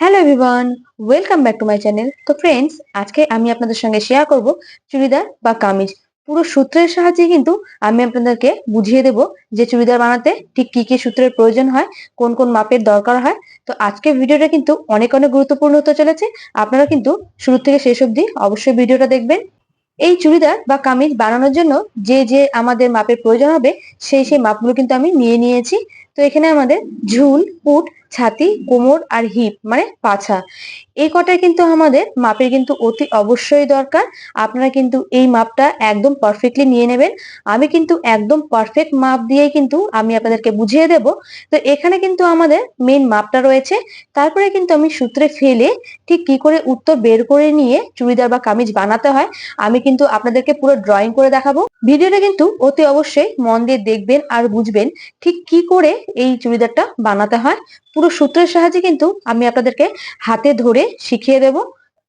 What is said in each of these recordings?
Hello everyone welcome back to my channel তো friends আজকে আমি আপনাদের সঙ্গে শেয়ার করব চুড়িদার বা কামিজ। পুরো সূত্রের সাহায্যে কিন্তু আমি আপনাদেরকে বুঝিয়ে দেব যে চুড়িদার বানাতে ঠিক কি কি সূত্রের প্রয়োজন হয়, কোন কোন মাপের দরকার হয়। তো আজকের ভিডিওটা কিন্তু অনেক অনেক গুরুত্বপূর্ণ হতে চলেছে। আপনারা কিন্তু শুরু থেকে শেষ অবধি অবশ্যই ভিডিওটা দেখবেন। এই চুড়িদার বা কামিজ বানানোর জন্য যে যে আমাদের মাপের প্রয়োজন হবে, সেই সেই মাপগুলো কিন্তু আমি নিয়ে নিয়েছি। তো এখানে আমাদের ঝুল পুট ছাতি, কোমর আর হিপ মানে পাছা। এই কটাই কিন্তু আমাদের মাপের কিন্তু অতি অবশ্যই দরকার। আপনারা কিন্তু এই মাপটা একদম পারফেক্টলি নিয়ে নেবেন। আমি কিন্তু একদম পারফেক্ট মাপ দিয়ে কিন্তু আমি আপনাদেরকে বুঝিয়ে দেব। তো এখানে কিন্তু আমাদের মেন মাপটা রয়েছে। তারপরে কিন্তু আমি সূত্রে ফেলে ঠিক কি করে উত্তর বের করে নিয়ে চুড়িদার বা কামিজ বানাতে হয়, আমি কিন্তু আপনাদেরকে পুরো ড্রয়িং করে দেখাবো। ভিডিওটা কিন্তু অতি অবশ্যই মন দিয়ে দেখবেন আর বুঝবেন ঠিক কি করে এই চুড়িদারটা বানাতে হয়। পুরো সূত্রের সাহায্যে কিন্তু আমি আপনাদেরকে হাতে ধরে শিখিয়ে দেব।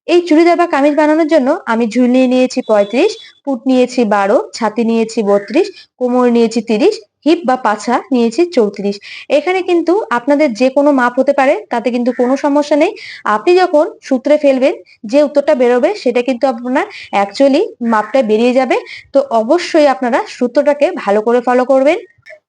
এই চুড়িদার বা কামিজ বানানোর জন্য আমি ঝুল নিয়ে নিয়েছি পঁয়ত্রিশ, পুট নিয়েছি বারো, ছাতি নিয়েছি বত্রিশ, কোমর নিয়েছি তিরিশ, হিপ বা পাছা নিয়েছি চৌত্রিশ। এখানে কিন্তু আপনাদের যে কোনো মাপ হতে পারে, তাতে কিন্তু কোনো সমস্যা নেই। আপনি যখন সূত্রে ফেলবেন, যে উত্তরটা বেরোবে, সেটা কিন্তু আপনার অ্যাকচুয়ালি মাপটা বেরিয়ে যাবে। তো অবশ্যই আপনারা সূত্রটাকে ভালো করে ফলো করবেন।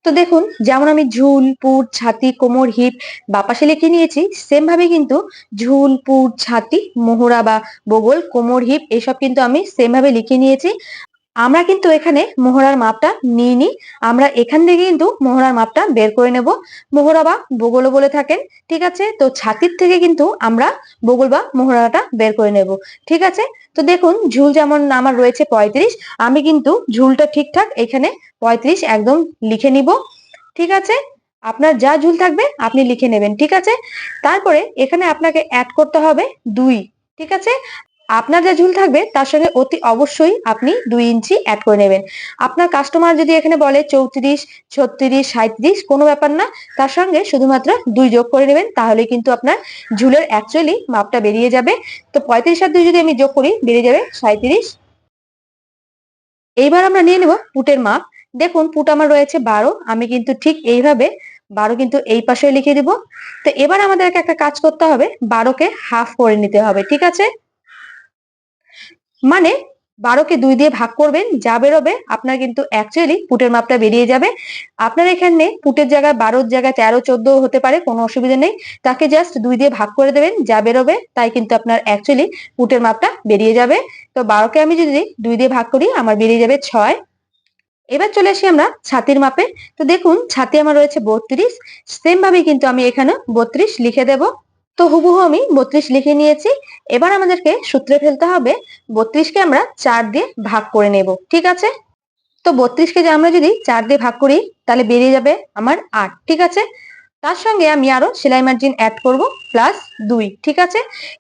তো দেখুন, যেমন আমি ঝুল, পুট, ছাতি, কোমর, হিপ, বাপাশে লিখে নিয়েছি সেম ভাবে কিন্তু ঝুল, পুট, ছাতি, মোহরা বা বগল, কোমর, হিপ, এসব কিন্তু আমি সেম ভাবে লিখে নিয়েছি। আমরা কিন্তু এখানে মোহরার মাপটা নিইনি আমরা এখান থেকে কিন্তু মোহরার মাপটা বের করে নেব। মোহরা বা বগলও বলে থাকেন, ঠিক আছে? তো ছাতির থেকে কিন্তু আমরা বগল বা মোহরাটা বের করে নেব, ঠিক আছে? তো দেখুন, ঝুল যেমন আমার রয়েছে পঁয়ত্রিশ, আমি কিন্তু ঝুলটা ঠিকঠাক এখানে পঁয়ত্রিশ একদম লিখে নিব, ঠিক আছে? আপনার যা ঝুল থাকবে আপনি লিখে নেবেন, ঠিক আছে? তারপরে এখানে আপনাকে অ্যাড করতে হবে দুই, ঠিক আছে? আপনার যা ঝুল থাকবে, তার সঙ্গে অতি অবশ্যই আপনি দুই ইঞ্চি অ্যাড করে নেবেন। আপনার কাস্টমার যদি এখানে বলে চৌত্রিশ, ছত্রিশ সাঁত্রিশ কোনো ব্যাপার না, তার সঙ্গে শুধুমাত্র দুই যোগ করে নেবেন তাহলে কিন্তু আপনার ঝুলের অ্যাকচুয়ালি মাপটা বেরিয়ে যাবে। তো পঁয়ত্রিশ আর দুই যদি আমি যোগ করি, বেরিয়ে যাবে সাঁত্রিশ এইবার আমরা নিয়ে নেব পুটের মাপ। দেখুন, পুট আমার রয়েছে বারো, আমি কিন্তু ঠিক এইভাবে বারো কিন্তু এই পাশে লিখে দিব। তো এবার আমাদেরকে একটা কাজ করতে হবে, বারোকে হাফ করে নিতে হবে, ঠিক আছে? মানে বারোকে দুই দিয়ে ভাগ করবেন, যা বেরোবে, আপনার কিন্তু অ্যাকচুয়ালি পুটের মাপটা বেরিয়ে যাবে। আপনার এখানে পুটের জায়গায় বারোর জায়গায় তেরো চোদ্দ হতে পারে, কোনো অসুবিধা নেই। তাকে জাস্ট দুই দিয়ে ভাগ করে দেবেন, যা বেরোবে, তাই কিন্তু আপনার অ্যাকচুয়ালি পুটের মাপটা বেরিয়ে যাবে। তো বারোকে আমি যদি দুই দিয়ে ভাগ করি, আমার বেরিয়ে যাবে ছয়। এবার চলে আসি আমরা ছাতির মাপে। তো দেখুন, ছাতি আমার রয়েছে বত্রিশ। সেম ভাবে কিন্তু আমি এখানে বত্রিশ লিখে দেব। তো হুবহু আমি বত্রিশ লিখে নিয়েছি। এবার আমাদেরকে সূত্রে ফেলতে হবে, বত্রিশকে আমরা চার দিয়ে ভাগ করে নেব, ঠিক আছে? তো বত্রিশকে যে আমরা যদি চার দিয়ে ভাগ করি, তাহলে বেরিয়ে যাবে আমার আট, ঠিক আছে? তার সঙ্গে আমি আরও সেলাই মার্জিন অ্যাড করব প্লাস দুই, ঠিক আছে?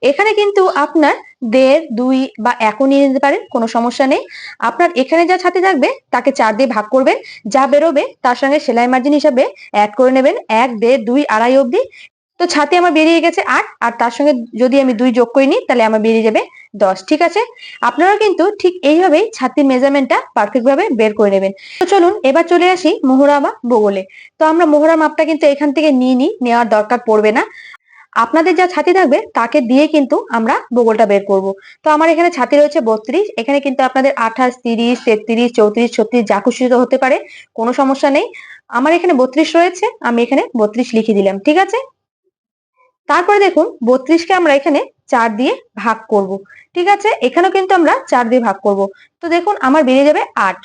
এখানে কিন্তু আপনার দেড়, দুই বা একও নিয়ে নিতে পারেন, কোনো সমস্যা নেই। আপনার এখানে যা ছাতি থাকবে, তাকে চার দিয়ে ভাগ করবেন। যা বেরোবে, তার সঙ্গে সেলাই মার্জিন হিসাবে অ্যাড করে নেবেন। এক, দেড়, দুই, আড়াই অবধি। তো ছাতি আমার বেরিয়ে গেছে। আট আর তার সঙ্গে যদি আমি দুই যোগ করে নিই তাহলে আমার বেরিয়ে যাবে দশ, ঠিক আছে? আপনারা কিন্তু ঠিক এইভাবেই ছাতির মেজারমেন্টটা পারফেক্ট ভাবে বের করে নেবেন। তো চলুন, এবার চলে আসি মোহরা বা বগলে তো আমরা মোহরা মাপটা কিন্তু এখান থেকে নিয়ে নিই নেওয়ার দরকার পড়বে না। আপনাদের যা ছাতি থাকবে, তাকে দিয়ে কিন্তু আমরা বগলটা বের করব। তো আমার এখানে ছাতি রয়েছে বত্রিশ, এখানে কিন্তু আপনাদের আঠাশ, তিরিশ, তেত্রিশ, চৌত্রিশ, ছত্রিশ, যা খুশি হতে পারে, কোনো সমস্যা নেই। আমার এখানে বত্রিশ রয়েছে, আমি এখানে বত্রিশ লিখে দিলাম, ঠিক আছে? তারপরে দেখুন বত্রিশকে আমরা এখানে চার দিয়ে ভাগ করব। ঠিক আছে? এখানেও কিন্তু আমরা চার দিয়ে ভাগ করব। তো দেখুন আমার বেরিয়ে যাবে আট।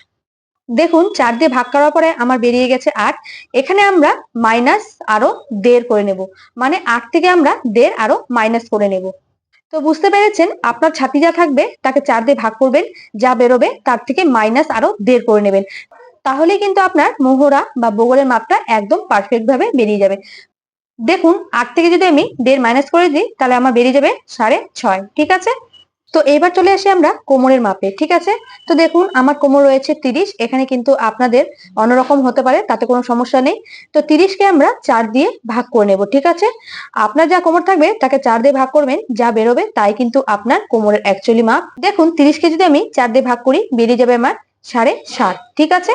দেখুন চার দিয়ে ভাগ করার পরে আমার বেরিয়ে গেছে আট। এখানে আমরা মাইনাস আরও দেড় করে নেব। মানে আট থেকে আমরা দেড় আরও মাইনাস করে নেব। তো বুঝতে পেরেছেন? আপনার ছাতি যা থাকবে তাকে চার দিয়ে ভাগ করবেন। যা বেরোবে তার থেকে মাইনাস আরও দেড় করে নেবেন। তাহলে কিন্তু আপনার মোহরা বা বগলের মাপটা একদম পারফেক্ট ভাবে বেরিয়ে যাবে। দেখুন, আট থেকে যদি আমি দেড় মাইনাস করে দিই, তাহলে আমার বেরিয়ে যাবে সাড়ে ছয়, ঠিক আছে? তো এবার চলে আসি আমরা কোমরের মাপে, ঠিক আছে? তো দেখুন, আমার কোমর রয়েছে তিরিশ, এখানে কিন্তু আপনাদের অন্যরকম হতে পারে, তাতে কোনো সমস্যা নেই। তো তিরিশকে আমরা চার দিয়ে ভাগ করে নেব, ঠিক আছে? আপনার যা কোমর থাকবে, তাকে চার দিয়ে ভাগ করবেন, যা বেরোবে, তাই কিন্তু আপনার কোমরের অ্যাকচুয়ালি মাপ। দেখুন, তিরিশকে যদি আমি চার দিয়ে ভাগ করি, বেরিয়ে যাবে আমার সাড়ে সাত, ঠিক আছে?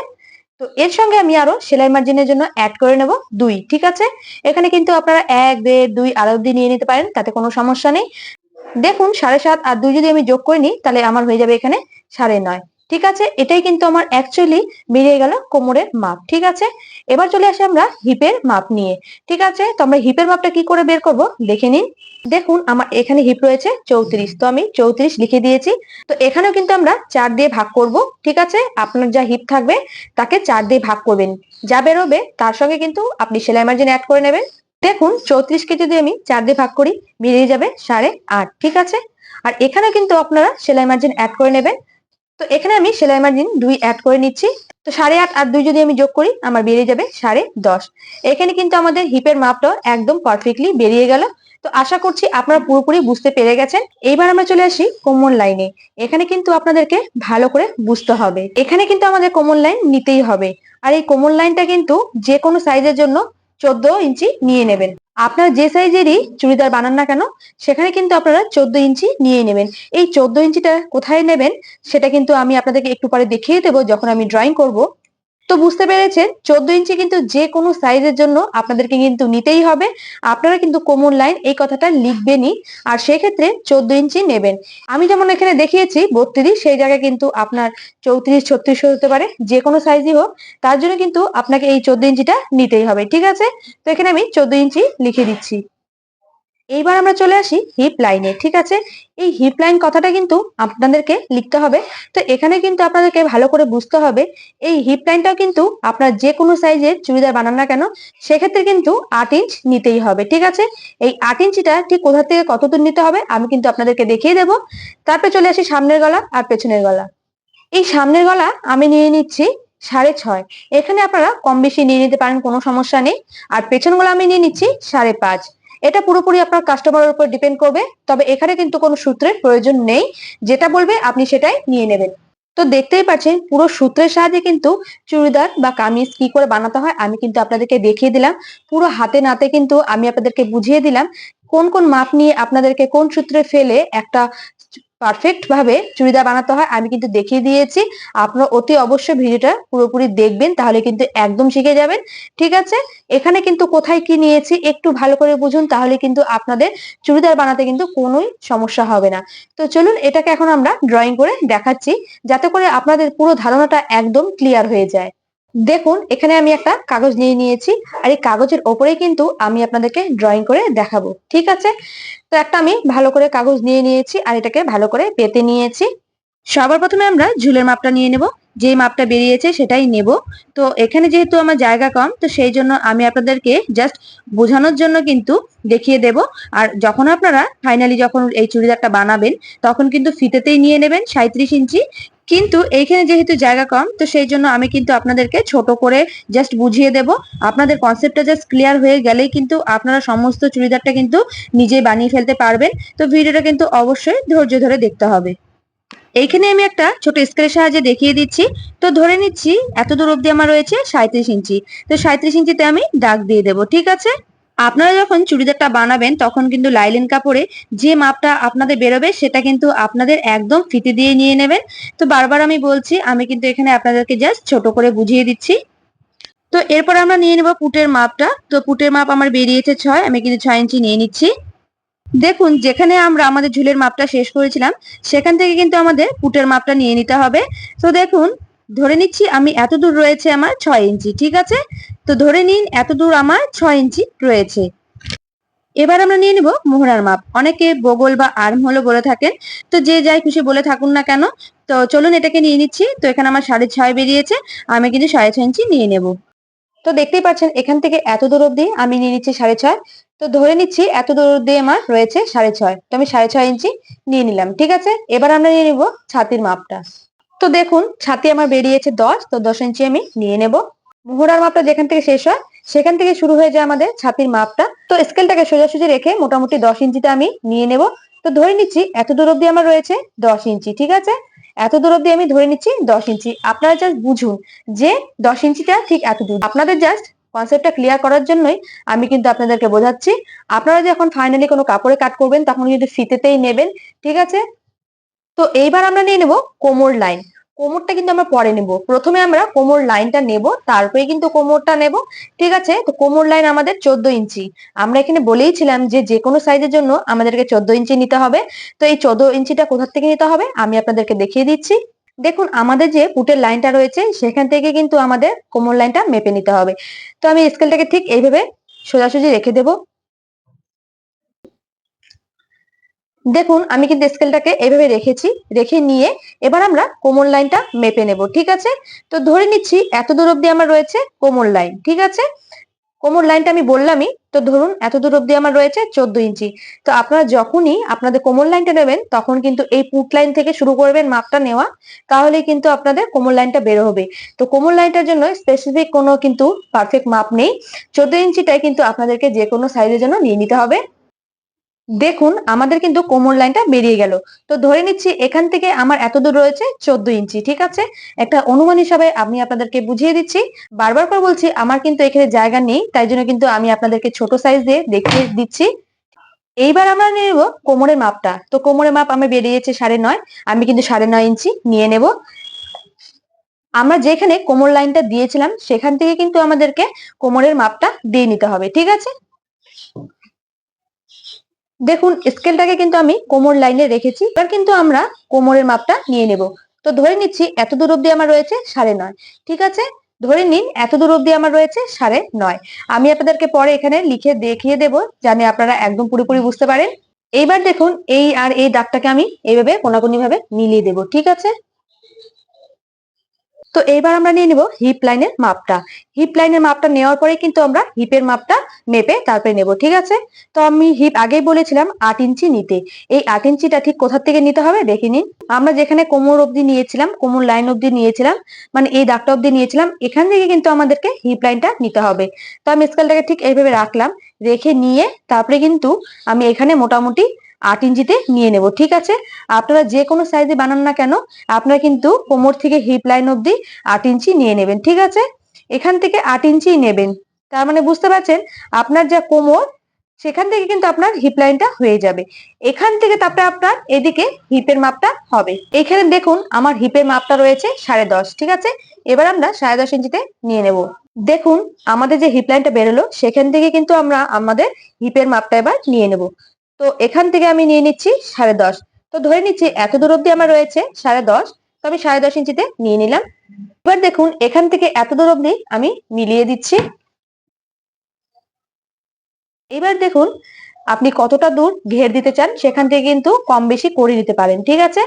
তো এর সঙ্গে আমি আরও সেলাই মার্জিনের জন্য অ্যাড করে নেব দুই, ঠিক আছে? এখানে কিন্তু আপনারা এক, দেড়, দুই আর অব্দি নিয়ে নিতে পারেন, তাতে কোনো সমস্যা নেই। দেখুন, সাড়ে সাত আর দুই যদি আমি যোগ করে নিই, তাহলে আমার হয়ে যাবে এখানে সাড়ে নয়। ঠিক আছে? এটাই কিন্তু আমার অ্যাকচুয়ালি বেরিয়ে গেল কোমরের মাপ, ঠিক আছে? এবার চলে আসি আমরা হিপের মাপ নিয়ে, ঠিক আছে? তো আমরা হিপের মাপটা কি করে বের করব? দেখে নিন। দেখুন, আমার এখানে হিপ রয়েছে চৌত্রিশ, তো আমি চৌত্রিশ লিখে দিয়েছি। তো এখানেও কিন্তু আমরা চার দিয়ে ভাগ করব, ঠিক আছে? আপনার যা হিপ থাকবে, তাকে চার দিয়ে ভাগ করবেন। যা বেরোবে, তার সঙ্গে কিন্তু আপনি সেলাই মার্জিন অ্যাড করে নেবেন। দেখুন, চৌত্রিশকে যদি আমি চার দিয়ে ভাগ করি, বেরিয়ে যাবে সাড়ে আট, ঠিক আছে? আর এখানে কিন্তু আপনারা সেলাই মার্জিন অ্যাড করে নেবেন। তো এখানে আমি সেলাই মার্জিন দুই অ্যাড করে নিচ্ছি। তো সাড়ে আট আর দুই যদি আমি যোগ করি, আমার বেরিয়ে যাবে সাড়ে দশ। এখানে কিন্তু আমাদের হিপের মাপটাও একদম পারফেক্টলি বেরিয়ে গেল। তো আশা করছি আপনারা পুরোপুরি বুঝতে পেরে গেছেন। এইবার আমরা চলে আসি কমন লাইনে এখানে কিন্তু আপনাদেরকে ভালো করে বুঝতে হবে। এখানে কিন্তু আমাদের কমন লাইন নিতেই হবে। আর এই কমন লাইনটা কিন্তু যে কোনো সাইজের জন্য চোদ্দ ইঞ্চি নিয়ে নেবেন। আপনার যে সাইজেরই চুড়িদার বানান না কেন, সেখানে কিন্তু আপনারা চোদ্দ ইঞ্চি নিয়ে নেবেন। এই চোদ্দ ইঞ্চিটা কোথায় নেবেন, সেটা কিন্তু আমি আপনাদেরকে একটু পরে দেখিয়ে দেবো, যখন আমি ড্রয়িং করব। তো বুঝতে পেরেছেন, চোদ্দ ইঞ্চি কিন্তু যে কোনো সাইজের জন্য আপনাদেরকে কিন্তু নিতেই হবে। আপনারা কিন্তু কোমর লাইন এই কথাটা লিখবেনই। আর সেক্ষেত্রে চোদ্দ ইঞ্চি নেবেন। আমি যেমন এখানে দেখিয়েছি বত্রিশ, সেই জায়গায় কিন্তু আপনার চৌত্রিশ, ছত্রিশ হতে পারে যে কোনো সাইজই হোক। তার জন্য কিন্তু আপনাকে এই চোদ্দ ইঞ্চিটা নিতেই হবে। ঠিক আছে? তো এখানে আমি চোদ্দ ইঞ্চি লিখে দিচ্ছি। এইবার আমরা চলে আসি হিপ লাইনে ঠিক আছে? এই হিপ লাইন কথাটা কিন্তু আপনাদেরকে লিখতে হবে। তো এখানে কিন্তু আপনাদেরকে ভালো করে বুঝতে হবে, এই হিপ লাইনটাও কিন্তু আপনার যে কোনো সাইজের চুড়িদার বানান না কেন, সেক্ষেত্রে কিন্তু আট ইঞ্চ নিতেই হবে, ঠিক আছে? এই আট ইঞ্চিটা ঠিক কোথা থেকে কত দূর নিতে হবে আমি কিন্তু আপনাদেরকে দেখিয়ে দেবো। তারপরে চলে আসি সামনের গলা আর পেছনের গলা। এই সামনের গলা আমি নিয়ে নিচ্ছি সাড়ে ছয়। এখানে আপনারা কম বেশি নিয়ে নিতে পারেন, কোনো সমস্যা নেই। আর পেছন গলা আমি নিয়ে নিচ্ছি সাড়ে পাঁচ। এটা পুরোপুরি আপনার কাস্টমারের উপর ডিপেন্ড করবে, তবে এখানে কিন্তু কোনো সূত্রের প্রয়োজন নেই। যেটা বলবে, আপনি সেটাই নিয়ে নেবেন। তো দেখতেই পাচ্ছেন, পুরো সূত্রের সাহায্যে কিন্তু চুড়িদার বা কামিজ কি করে বানাতে হয়, আমি কিন্তু আপনাদেরকে দেখিয়ে দিলাম। পুরো হাতে নাতে কিন্তু আমি আপনাদেরকে বুঝিয়ে দিলাম, কোন কোন মাপ নিয়ে আপনাদেরকে কোন সূত্রে ফেলে একটা পারফেক্ট ভাবে চুড়িদার বানাতে হয়, আমি কিন্তু দেখিয়ে দিয়েছি। আপনারা অতি অবশ্যই ভিডিওটা পুরোপুরি দেখবেন, তাহলে কিন্তু একদম শিখে যাবেন। ঠিক আছে? এখানে কিন্তু কোথায় কি নিয়েছি একটু ভালো করে বুঝুন, তাহলে কিন্তু আপনাদের চুড়িদার বানাতে কিন্তু কোনোই সমস্যা হবে না। তো চলুন, এটাকে এখন আমরা ড্রয়িং করে দেখাচ্ছি, যাতে করে আপনাদের পুরো ধারণাটা একদম ক্লিয়ার হয়ে যায়। দেখুন, এখানে আমি একটা কাগজ নিয়ে নিয়েছি আর এই কাগজের ওপরেই কিন্তু আমি আপনাদেরকে ড্রয়িং করে দেখাবো, ঠিক আছে? তো একটা আমি ভালো করে কাগজ নিয়ে নিয়েছি আর এটাকে ভালো করে পেতে নিয়েছি। সবার প্রথমে আমরা ঝুলের মাপটা নিয়ে নেব, যে মাপটা বেরিয়েছে সেটাই নেব। তো এখানে যেহেতু আমার জায়গা কম, তো সেই জন্য আমি আপনাদেরকে জাস্ট বোঝানোর জন্য কিন্তু দেখিয়ে দেব। আর যখন আপনারা ফাইনালি যখন এই চুড়িদারটা বানাবেন, তখন কিন্তু ফিতেতেই নিয়ে নেবেন সাঁত্রিশ ইঞ্চি কিন্তু এইখানে যেহেতু জায়গা কম, তো সেই জন্য আমি কিন্তু আপনাদেরকে ছোট করে জাস্ট বুঝিয়ে দেব। আপনাদের কনসেপ্টটা জাস্ট ক্লিয়ার হয়ে গেলেই কিন্তু আপনারা সমস্ত চুড়িদারটা কিন্তু নিজেই বানিয়ে ফেলতে পারবেন। তো ভিডিওটা কিন্তু অবশ্যই ধৈর্য ধরে দেখতে হবে। এইখানে আমি একটা ছোট স্কেলের সাহায্যে দেখিয়ে দিচ্ছি। তো ধরে নিচ্ছি এত দূর অব্দি আমার রয়েছে সাঁত্রিশ ইঞ্চি। তো সাঁত্রিশ ইঞ্চিতে আমি দাগ দিয়ে দেবো, ঠিক আছে? আপনারা যখন চুড়িদারটা বানাবেন, তখন কিন্তু লাইলেন কাপড়ে যে মাপটা আপনাদের বেরোবে, সেটা কিন্তু আপনাদের একদম ফিতে দিয়ে নিয়ে নেবেন। তো বারবার আমি বলছি, আমি কিন্তু এখানে আপনাদেরকে জাস্ট ছোট করে বুঝিয়ে দিচ্ছি। তো এরপর আমরা নিয়ে নেব পুটের মাপটা। তো পুটের মাপ আমার বেরিয়েছে ছয়, আমি কিন্তু ছয় ইঞ্চি নিয়ে নিচ্ছি। দেখুন, যেখানে আমরা আমাদের ঝুলের মাপটা শেষ করেছিলাম, সেখান থেকে কিন্তু আমাদের পুটের মাপটা নিয়ে নিতে হবে। তো দেখুন ধরে নিচ্ছি আমি এত দূর রয়েছে আমার ছয় ইঞ্চি, ঠিক আছে? তো ধরে নিন এত দূর আমার ছয় ইঞ্চি রয়েছে। এবার আমরা নিয়ে নিব মোহরার মাপ। অনেকে বগল বা আর্ম হলো বলে থাকেন। তো যে যাই খুশি বলে থাকুন না কেন। তো চলুন এটাকে নিয়ে নিচ্ছি। তো এখানে আমার সাড়ে ছয় বেরিয়েছে। আমি কিন্তু সাড়ে ছয় ইঞ্চি নিয়ে নেব। তো দেখতেই পাচ্ছেন, এখান থেকে এত দূর অব্দি আমি নিয়ে নিচ্ছি সাড়ে ছয়। তো ধরে নিচ্ছি এত দূর অব্দি আমার রয়েছে সাড়ে ছয়। তো আমি সাড়ে ছয় ইঞ্চি নিয়ে নিলাম, ঠিক আছে? এবার আমরা নিয়ে নিব ছাতির মাপটা। তো দেখুন, ছাতি আমার বেরিয়েছে দশ, তো দশ ইঞ্চি আমি নিয়ে নেব। মোহরার মাপটা যেখান থেকে শেষ হয়, সেখান থেকে শুরু হয়ে যায় আমাদের ছাতির মাপটা। তো স্কেলটাকে সোজাসুজি রেখে মোটামুটি দশ ইঞ্চিতে আমি নিয়ে নেব। তো ধরে নিচ্ছি, এত দূর অব্দি আমার রয়েছে দশ ইঞ্চি, ঠিক আছে? এত দূর অব্দি আমি ধরে নিচ্ছি দশ ইঞ্চি। আপনারা জাস্ট বুঝুন যে দশ ইঞ্চিটা ঠিক এত দূর। আপনাদের জাস্ট কনসেপ্টটা ক্লিয়ার করার জন্যই আমি কিন্তু আপনাদেরকে বোঝাচ্ছি। আপনারা যখন ফাইনালি কোনো কাপড়ে কাট করবেন, তখন কিন্তু ফিতেতেই নেবেন, ঠিক আছে? তো এইবার আমরা নিয়ে নেব কোমর লাইন কোমরটা কিন্তু আমরা পরে নেব। প্রথমে আমরা কোমর লাইনটা নেব, তারপরে কিন্তু কোমরটা নেব। ঠিক আছে? তো কোমর লাইন আমাদের চোদ্দ ইঞ্চি। আমরা এখানে বলেইছিলাম যে যে কোনো সাইজের জন্য আমাদেরকে চোদ্দ ইঞ্চি নিতে হবে। তো এই চোদ্দ ইঞ্চিটা কোথার থেকে নিতে হবে? আমি আপনাদেরকে দেখিয়ে দিচ্ছি। দেখুন, আমাদের যে পুটের লাইনটা রয়েছে, সেখান থেকে কিন্তু আমাদের কোমর লাইনটা মেপে নিতে হবে। তো আমি স্কেলটাকে ঠিক এইভাবে সোজাসুজি রেখে দেব। দেখুন, আমি কিন্তু স্কেলটাকে এভাবে রেখেছি, রেখে নিয়ে এবার আমরা কোমর লাইনটা মেপে নেব, ঠিক আছে? তো ধরে নিচ্ছি, এত দূর অব্দি আমার রয়েছে কোমর লাইন ঠিক আছে? কোমর লাইনটা আমি বললামই, তো ধরুন, এত দূর অব্দি আমার রয়েছে চোদ্দ ইঞ্চি। তো আপনারা যখনই আপনাদের কোমর লাইনটা নেবেন, তখন কিন্তু এই পুট লাইন থেকে শুরু করবেন মাপটা নেওয়া, তাহলে কিন্তু আপনাদের কোমর লাইনটা বের হবে। তো কোমর লাইনটার জন্য স্পেসিফিক কোনো কিন্তু পারফেক্ট মাপ নেই। চোদ্দ ইঞ্চিটাই কিন্তু আপনাদেরকে যে কোনো সাইজের জন্য নিয়ে নিতে হবে। দেখুন, আমাদের কিন্তু কোমর লাইনটা বেরিয়ে গেল। তো ধরে নিচ্ছি, এখান থেকে আমার এত দূর রয়েছে চোদ্দ ইঞ্চি, ঠিক আছে? একটা অনুমান হিসাবে আমি আপনাদেরকে বুঝিয়ে দিচ্ছি। বারবার করে বলছি, আমার কিন্তু এখানে জায়গা নেই, তাই জন্য কিন্তু আমি আপনাদেরকে ছোট সাইজ দিয়ে দেখিয়ে দিচ্ছি। এইবার আমরা নেব কোমরের মাপটা। তো কোমরের মাপ আমার বেরিয়েছে সাড়ে নয়, আমি কিন্তু সাড়ে নয় ইঞ্চি নিয়ে নেব। আমরা যেখানে কোমর লাইনটা দিয়েছিলাম, সেখান থেকে কিন্তু আমাদেরকে কোমরের মাপটা দিয়ে নিতে হবে, ঠিক আছে? দেখুন স্কেলটাকে কিন্তু আমি কোমর লাইনে রেখেছি। এবার কিন্তু আমরা কোমরের মাপটা নিয়ে নেব। তো ধরে নিচ্ছি, এত দূর অব্দি আমার রয়েছে সাড়ে নয়। ঠিক আছে? ধরে নিন, এত দূর অব্দি আমার রয়েছে সাড়ে নয়। আমি আপনাদেরকে পরে এখানে লিখে দেখিয়ে দেব জানি আপনারা একদম পুরোপুরি বুঝতে পারেন। এইবার দেখুন, এই আর এই দাগটাকে আমি এইভাবে কোনাকুনি ভাবে মিলিয়ে দেব। ঠিক আছে? তো এইবার আমরা নিয়ে নিব হিপ লাইনের মাপটা। হিপ লাইনের মাপটা নেওয়ার পরে কিন্তু আমরা হিপের মাপটা মেপে তারপরে নেব, ঠিক আছে? তো আমি হিপ আগেই বলেছিলাম আট ইঞ্চি নিতে। এই আট ইঞ্চিটা ঠিক কোথা থেকে নিতে হবে দেখে নিন। আমরা যেখানে কোমর অবধি নিয়েছিলাম, কোমর লাইন অবধি নিয়েছিলাম মানে এই দাগটা অবধি নিয়েছিলাম, এখান থেকে কিন্তু আমাদেরকে হিপ লাইনটা নিতে হবে। তো আমি স্কেলটাকে ঠিক এইভাবে রাখলাম, রেখে নিয়ে তারপরে কিন্তু আমি এখানে মোটামুটি আট ইঞ্চিতে নিয়ে নেব, ঠিক আছে? আপনারা যে কোনো সাইজে বানান না কেন, আপনারা কিন্তু কোমর থেকে হিপ লাইন অবধি আট ইঞ্চি নিয়ে নেবেন, ঠিক আছে? এখান থেকে আট ইঞ্চি নেবেন, তার মানে বুঝতে পারছেন? আপনার যা কোমর, সেখান থেকে কিন্তু আপনার হিপ লাইনটা হয়ে যাবে। এখান থেকে তারপরে আপনার এদিকে হিপের মাপটা হবে। এখানে দেখুন, আমার হিপের মাপটা রয়েছে সাড়ে দশ, ঠিক আছে? এবার আমরা সাড়ে দশ ইঞ্চিতে নিয়ে নেব। দেখুন, আমাদের যে হিপ লাইনটা বেরোলো, সেখান থেকে কিন্তু আমরা আমাদের হিপের মাপটা এবার নিয়ে নেব। তো এখান থেকে আমি নিয়ে নিচ্ছি সাড়ে দশ। তো ধরে নিচ্ছি এত দূর অব্দি আমার রয়েছে সাড়ে দশ, তো আমি সাড়ে দশ ইঞ্চিতে নিয়ে নিলাম। এবার দেখুন, এখান থেকে এত দূর অব্দি আমি মিলিয়ে দিচ্ছি। এবার দেখুন, আপনি কতটা দূর ঘের দিতে চান সেখান থেকে কিন্তু কম বেশি করে নিতে পারেন, ঠিক আছে?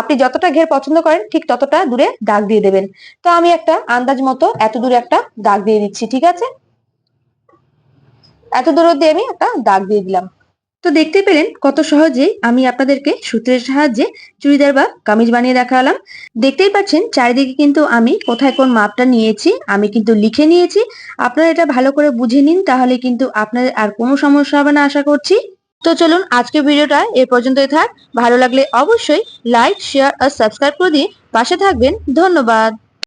আপনি যতটা ঘের পছন্দ করেন, ঠিক ততটা দূরে দাগ দিয়ে দেবেন। তো আমি একটা আন্দাজ মতো এত দূরে একটা দাগ দিয়ে দিচ্ছি, ঠিক আছে? এত দূর অব্দি আমি একটা দাগ দিয়ে দিলাম। তো দেখতে পেলেন কত সহজেই আমি আপনাদেরকে সূত্রের সাহায্যে চুড়িদার বা কামিজ বানিয়ে দেখালাম। দেখতেই পাচ্ছেন, চারিদিকে কিন্তু আমি কোথায় কোন মাপটা নিয়েছি, আমি কিন্তু লিখে নিয়েছি। আপনারা এটা ভালো করে বুঝে নিন, তাহলে কিন্তু আপনাদের আর কোনো সমস্যা হবে না আশা করছি। তো চলুন আজকের ভিডিওটা এ পর্যন্তই থাক। ভালো লাগলে অবশ্যই লাইক, শেয়ার আর সাবস্ক্রাইব করে দিয়ে পাশে থাকবেন। ধন্যবাদ।